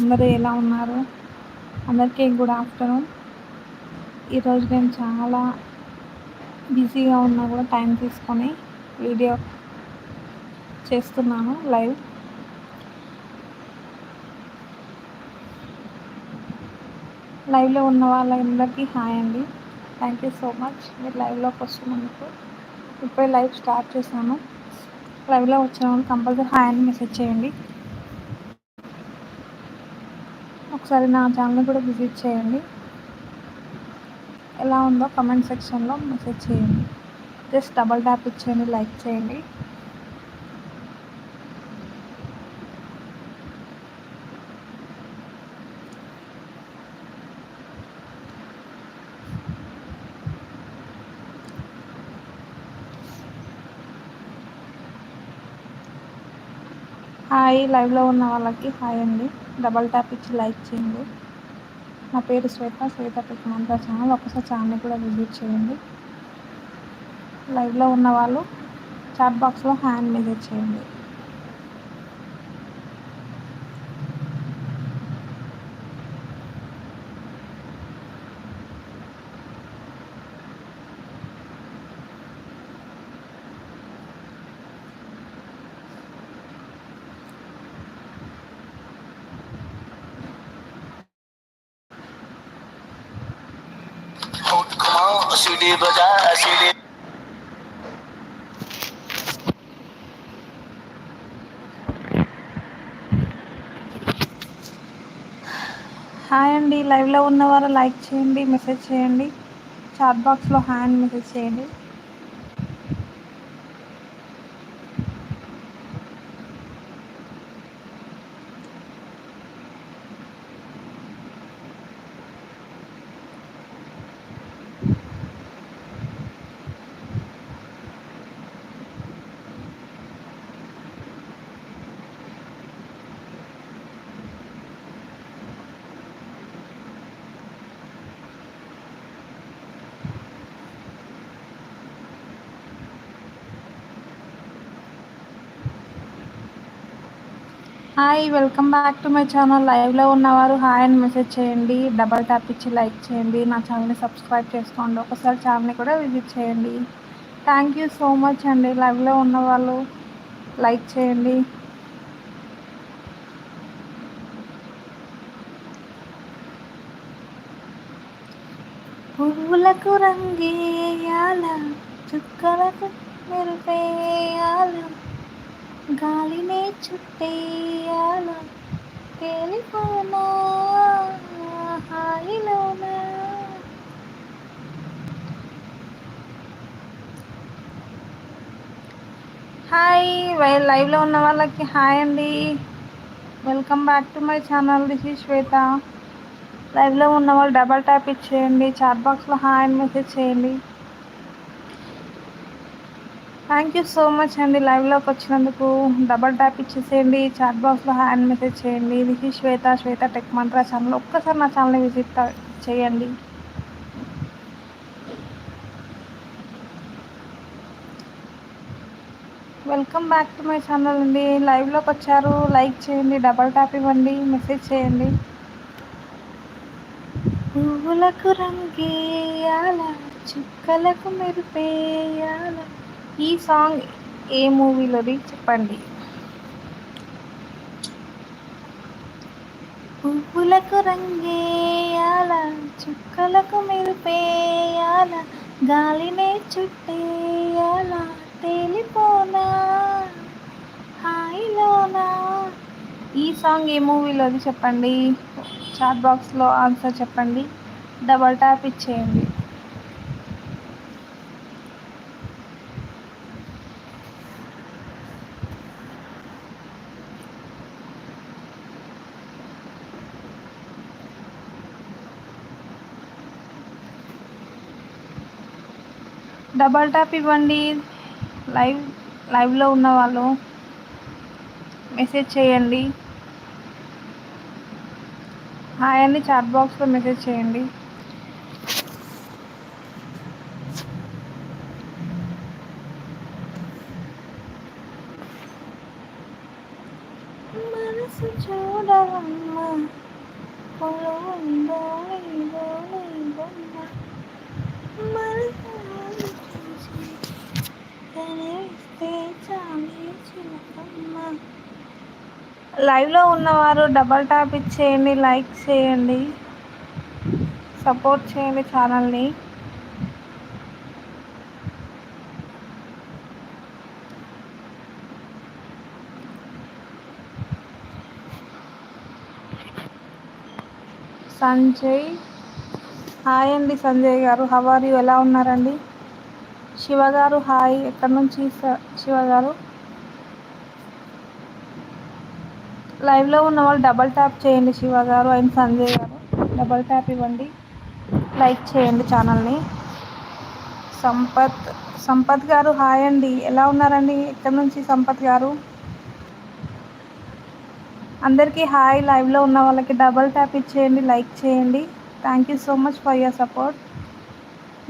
అందరూ ఎలా ఉన్నారు? అందరికీ గుడ్ ఆఫ్టర్నూన్ ఈరోజు నేను చాలా బిజీగా ఉన్నా కూడా టైం తీసుకొని వీడియో చేస్తున్నాను లైవ్. లైవ్లో ఉన్న వాళ్ళందరికీ హాయ్ అండి. థ్యాంక్ యూ సో మచ్ మీరు లైవ్లోకి వస్తున్నందుకు ఇప్పుడే లైవ్ స్టార్ట్ చేశాను. లైవ్లో వచ్చిన వాళ్ళు కంపల్సరీ హాయ్ అని మెసేజ్ చేయండి. ఒకసారి నా ఛానల్ కూడా విజిట్ చేయండి. ఎలా ఉందో కమెంట్ సెక్షన్లో మెసేజ్ చేయండి. జస్ట్ డబల్ ట్యాప్ ఇచ్చేయండి లైక్ చేయండి. హాయ్ లైవ్లో ఉన్న వాళ్ళకి హాయ్ అండి. డబల్ ట్యాప్ ఇచ్చి లైక్ చేయండి. నా పేరు శ్వేత శ్వేత టెక్నాలజీ ఛానల్. ఒకసారి ఛానల్ కూడా విజిట్ చేయండి. లైవ్లో ఉన్న వాళ్ళు చాట్ బాక్స్లో హ్యాండ్ మెసేజ్ చేయండి. सीढ़ी बजा सीढ़ी హాయ్ అండి లైవ్లో ఉన్నవారు లైక్ చేయండి మెసేజ్ చేయండి చాట్ బాక్స్లో హ్యాండ్ మెసేజ్ చేయండి Hi welcome back to my channel లైవ్లో ఉన్నవారు హాయ్ అని మెసేజ్ చేయండి. డబల్ ట్యాప్ ఇచ్చి లైక్ చేయండి. నా ఛానల్ని సబ్స్క్రైబ్ చేసుకోండి. ఒకసారి ఛానల్ని కూడా విజిట్ చేయండి. థ్యాంక్ యూ సో మచ్ అండి. లైవ్లో ఉన్న వాళ్ళు లైక్ చేయండి. పువ్వులకు రంగేయాల చుక్కలకు మెరుపేయాల. గాలినే చుట్టేయాల తేలిపోనా హాయిలోనా? హాయ్ వై లైవ్లో ఉన్న వాళ్ళకి హాయ్ అండి. Welcome back to my channel this ఈ శ్వేత. లైవ్లో ఉన్న వాళ్ళు డబల్ ట్యాప్ ఇచ్చేయండి చాట్ బాక్స్లో హాయ్ అని మెసేజ్ చేయండి. థ్యాంక్ యూ సో మచ్ అండి లైవ్లోకి వచ్చినందుకు డబల్ ట్యాప్ ఇచ్చేసేయండి. చాట్ బాక్స్లో హ్యాండ్ మెసేజ్ చేయండి. ఇది శ్వేత శ్వేత టెక్ మంత్రా ఛానల్ ఒక్కసారి నా ఛానల్ని విజిట్ చేయండి. Welcome back to my channel అండి లైవ్లోకి వచ్చారు. లైక్ చేయండి డబల్ ట్యాప్ ఇవ్వండి మెసేజ్ చేయండి. పువ్వులకు రంగేయాల చుక్కలకు మెరిపేయాల. ఈ సాంగ్ ఏ మూవీలోది చెప్పండి? పువ్వులకు రంగేయాల చుక్కలకు మెరిపేయాల గాలినే చుట్టేయాల తేలిపోనా హాయిలోనా? ఈ సాంగ్ ఏ మూవీలోది చెప్పండి? చాట్ బాక్స్లో ఆన్సర్ చెప్పండి. డబల్ ట్యాప్ ఇచ్చేయండి. డబల్ ట్యాప్ ఇవ్వండి. లైవ్ లైవ్లో ఉన్న వాళ్ళు మెసేజ్ చేయండి. హాయ్ అండి చాట్ బాక్స్లో మెసేజ్ చేయండి మనసు చూడవమ్మా పొలో ఉందో లేదో నీ బొమ్మ మనసారా చూసి కనిపిస్తే చాలే చిలకమ్మ లైవ్లో ఉన్నవారు డబల్ ట్యాప్ ఇచ్చేయండి లైక్ చేయండి సపోర్ట్ చేయండి ఛానల్ని. సంజయ్. హాయ్ అండి సంజయ్ గారు. హవారు ఎలా ఉన్నారండి? శివ గారు హాయ్. ఎక్కడి నుంచి శివ గారు? లైవ్లో ఉన్న వాళ్ళు డబల్ ట్యాప్ చేయండి శివ గారు అండ్ సంజయ్ గారు. డబల్ ట్యాప్ ఇవ్వండి. లైక్ చేయండి ఛానల్ని సంపత్ సంపత్ గారు హాయ్ అండి. ఎలా ఉన్నారండి? ఎక్కడి నుంచి సంపత్ గారు? అందరికీ హాయ్ లైవ్లో ఉన్న వాళ్ళకి డబల్ ట్యాప్ ఇచ్చేయండి లైక్ చేయండి. Thank you so much for your support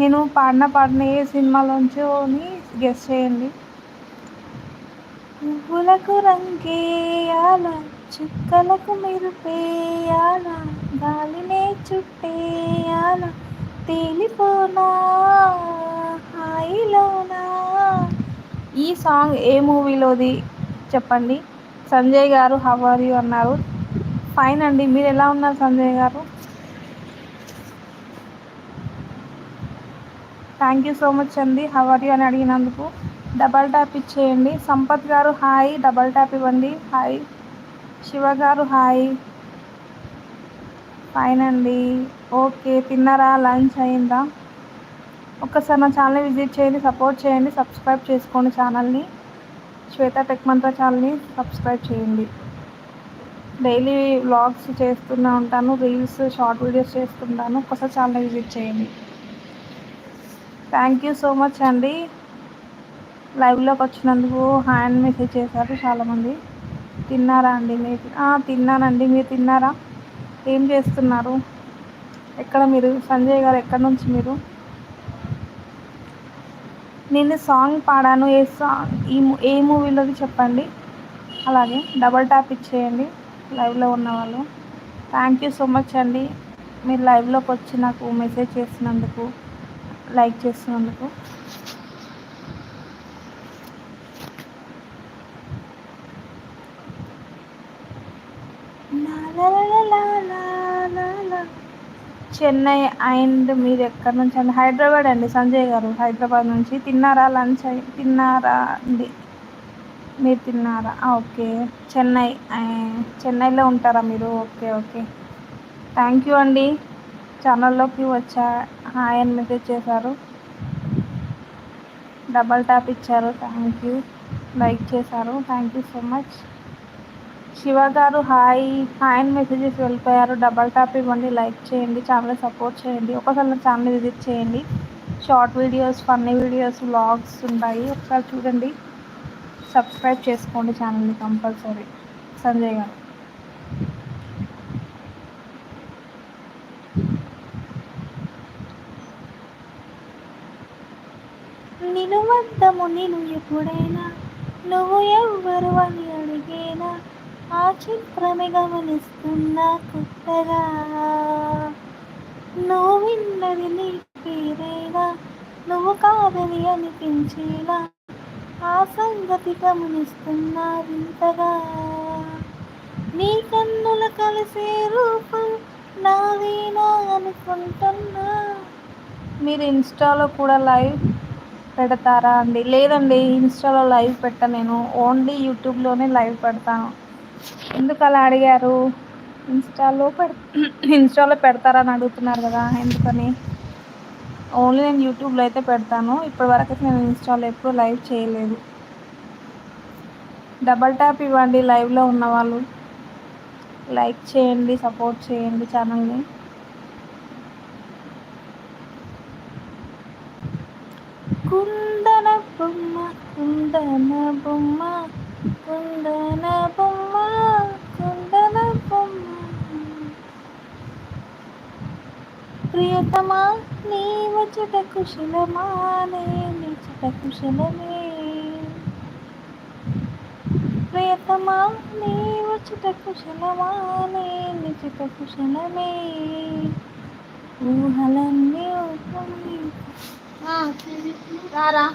నేను పాడిన పాడిన ఏ సినిమాలోంచోని గెస్ట్ చేయండి. పువ్వులకు రంగేయాల చుక్కలకు మెరుపేయాల గాలినే చుట్టేయాల తేలిపోనా హాయిలోనా. ఈ సాంగ్ ఏ మూవీలోది చెప్పండి? సంజయ్ గారు హవ్ ఆర్ యూ అన్నారు. ఫైన్ అండి. మీరు ఎలా ఉన్నారు సంజయ్ గారు? థ్యాంక్ యూ సో మచ్ అండి. హవర్ యూ అని అడిగినందుకు. డబల్ ట్యాప్ ఇచ్చేయండి. సంపత్ గారు హాయ్ డబల్ ట్యాప్ ఇవ్వండి. హాయ్ శివ గారు హాయ్. ఫైన్ అండి. ఓకే తిన్నారా? లంచ్ అయిందా? ఒక్కసారి నా ఛానల్ విజిట్ చేయండి సపోర్ట్ చేయండి సబ్స్క్రైబ్ చేసుకోండి ఛానల్ని శ్వేత టెక్ మంత్ర ఛానల్ని సబ్స్క్రైబ్ చేయండి. డైలీ వ్లాగ్స్ చేస్తూనే ఉంటాను రీల్స్ షార్ట్ వీడియోస్ చేస్తుంటాను. ఒక్కసారి ఛానల్ విజిట్ చేయండి. థ్యాంక్ యూ సో మచ్ అండి. లైవ్లోకి వచ్చినందుకు హ్యాండ్ మెసేజ్ చేశారు చాలామంది. తిన్నారా అండి మీరు? తిన్నానండి. మీరు తిన్నారా? ఏం చేస్తున్నారు? ఎక్కడ మీరు? సంజయ్ గారు ఎక్కడి నుంచి మీరు? నేను సాంగ్ పాడాను. ఏ సాంగ్? ఈ ఏ మూవీలోది చెప్పండి. అలాగే డబల్ ట్యాప్ ఇచ్చేయండి. లైవ్లో ఉన్న వాళ్ళు. థ్యాంక్ యూ సో మచ్ అండి. మీరు లైవ్లోకి వచ్చి నాకు మెసేజ్ చేసినందుకు లైక్ చేసినందుకు. చెన్నై అండ్ మీరు ఎక్కడి నుంచి అండి? హైదరాబాద్ అండి సంజయ్ గారు. హైదరాబాద్ నుంచి. తిన్నారా లంచ్ అయి తిన్నారా అండి? మీరు తిన్నారా? ఓకే. చెన్నై చెన్నైలో ఉంటారా మీరు? Okay okay. థ్యాంక్ యూ అండి. ఛానల్లోకి వచ్చా హాయ్ అని మెసేజ్ చేశారు. డబల్ ట్యాప్ ఇచ్చారు. Thank you. లైక్ చేశారు. Thank you so much. Shiva గారు హాయ్. హాయ్ అని మెసేజెస్ వెళ్ళిపోయారు. డబల్ ట్యాప్ ఇవ్వండి లైక్ చేయండి ఛానల్ సపోర్ట్ చేయండి. ఒకసారి నా ఛానల్ విజిట్ చేయండి. Short videos funny videos vlogs ఉంటాయి. ఒకసారి చూడండి. సబ్స్క్రైబ్ చేసుకోండి ఛానల్ని కంపల్సరీ సంజయ్ గారు. నిను వద్దము నేను ఎప్పుడైనా. నువ్వు ఎవ్వరు అని చిత్రమే గమనిస్తున్నా కొత్తగా నువ్వు విన్నది నీ పేరేనా నువ్వు కాదని అనిపించేలా. ఆ సంగతి గమనిస్తున్నా వింతగా. నీ కన్నుల కలిసే రూపం నాదేనా అనుకుంటున్నా. మీరు ఇన్స్టాలో కూడా లైవ్ పెడతారా అండి? లేదండి ఇన్స్టాలో లైవ్ పెట్ట నేను. ఓన్లీ యూట్యూబ్లోనే లైవ్ పెడతాను. ఎందుకు అలా అడిగారు? ఇన్స్టాలో పెడ ఇన్స్టాలో పెడతారని అడుగుతున్నారు కదా ఎందుకని? ఓన్లీ నేను యూట్యూబ్లో అయితే పెడతాను. ఇప్పటివరకు అయితే నేను ఇన్స్టాలో ఎప్పుడు లైవ్ చేయలేదు. డబల్ ట్యాప్ ఇవ్వండి లైవ్లో ఉన్నవాళ్ళు లైక్ చేయండి సపోర్ట్ చేయండి ఛానల్ని. కుందన బొమ్మ కుందన బొమ్మ కుందన బొమ్మ కుందన బొమ్మ ప్రియతమా నీ వచ్చట కుశలమా నే నిచట కుశలమే ప్రియతమా నీ వచ్చట కుశలమా నే నిచట కుశలమే ఊహలన్నీ ఊహలే. రారా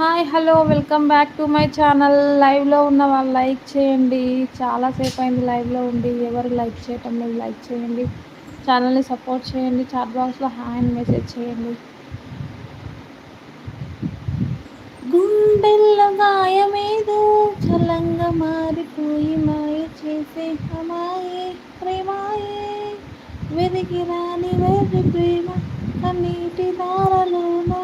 hi hello welcome back to my channel. లైవ్లో ఉన్న వాళ్ళు లైక్ చేయండి. చాలాసేపు అయింది లైవ్లో ఉండి. ఎవరు లైక్ చేయటం లేదు లైక్ చేయండి. ఛానల్ని సపోర్ట్ చేయండి. చాట్ బాక్స్లో హాయ్ అని మెసేజ్ చేయండి. గుండెల్లో గాయమేదో చలంగా మారిపోయి మాయ చేసే అమాయే ప్రేమాయే. వెదికి రాని వెర్రి ప్రేమ కన్నీటి దారలోనా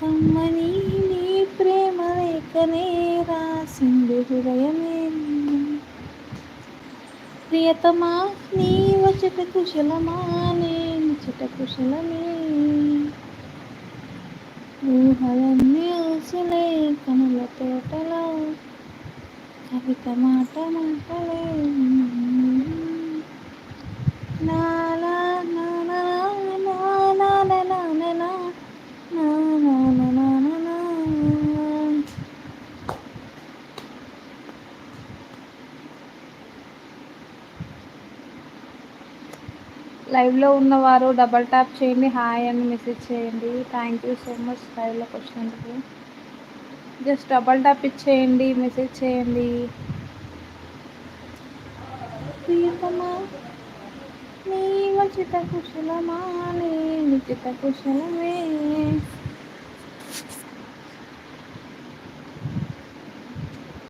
కమ్మని నీ ప్రేమ లేఖనే రాసింది హృదయమే ప్రియతమా నీ వచ్చట కుశలమా నేను చిట కుశలమే ఊహలన్నీ ఊసులే కనుల తోటలో. కవిత మాట మాటలే. నాలా లైవ్లో ఉన్నవారు డబల్ ట్యాప్ చేయండి. హాయ్ అని మెసేజ్ చేయండి. థ్యాంక్ యూ సో మచ్ లైవ్లోకి వచ్చినందుకు జస్ట్ డబల్ ట్యాప్ ఇచ్చేయండి మెసేజ్ చేయండి. నీ వచిత కుశలమా నీ నిచిత కుశలమే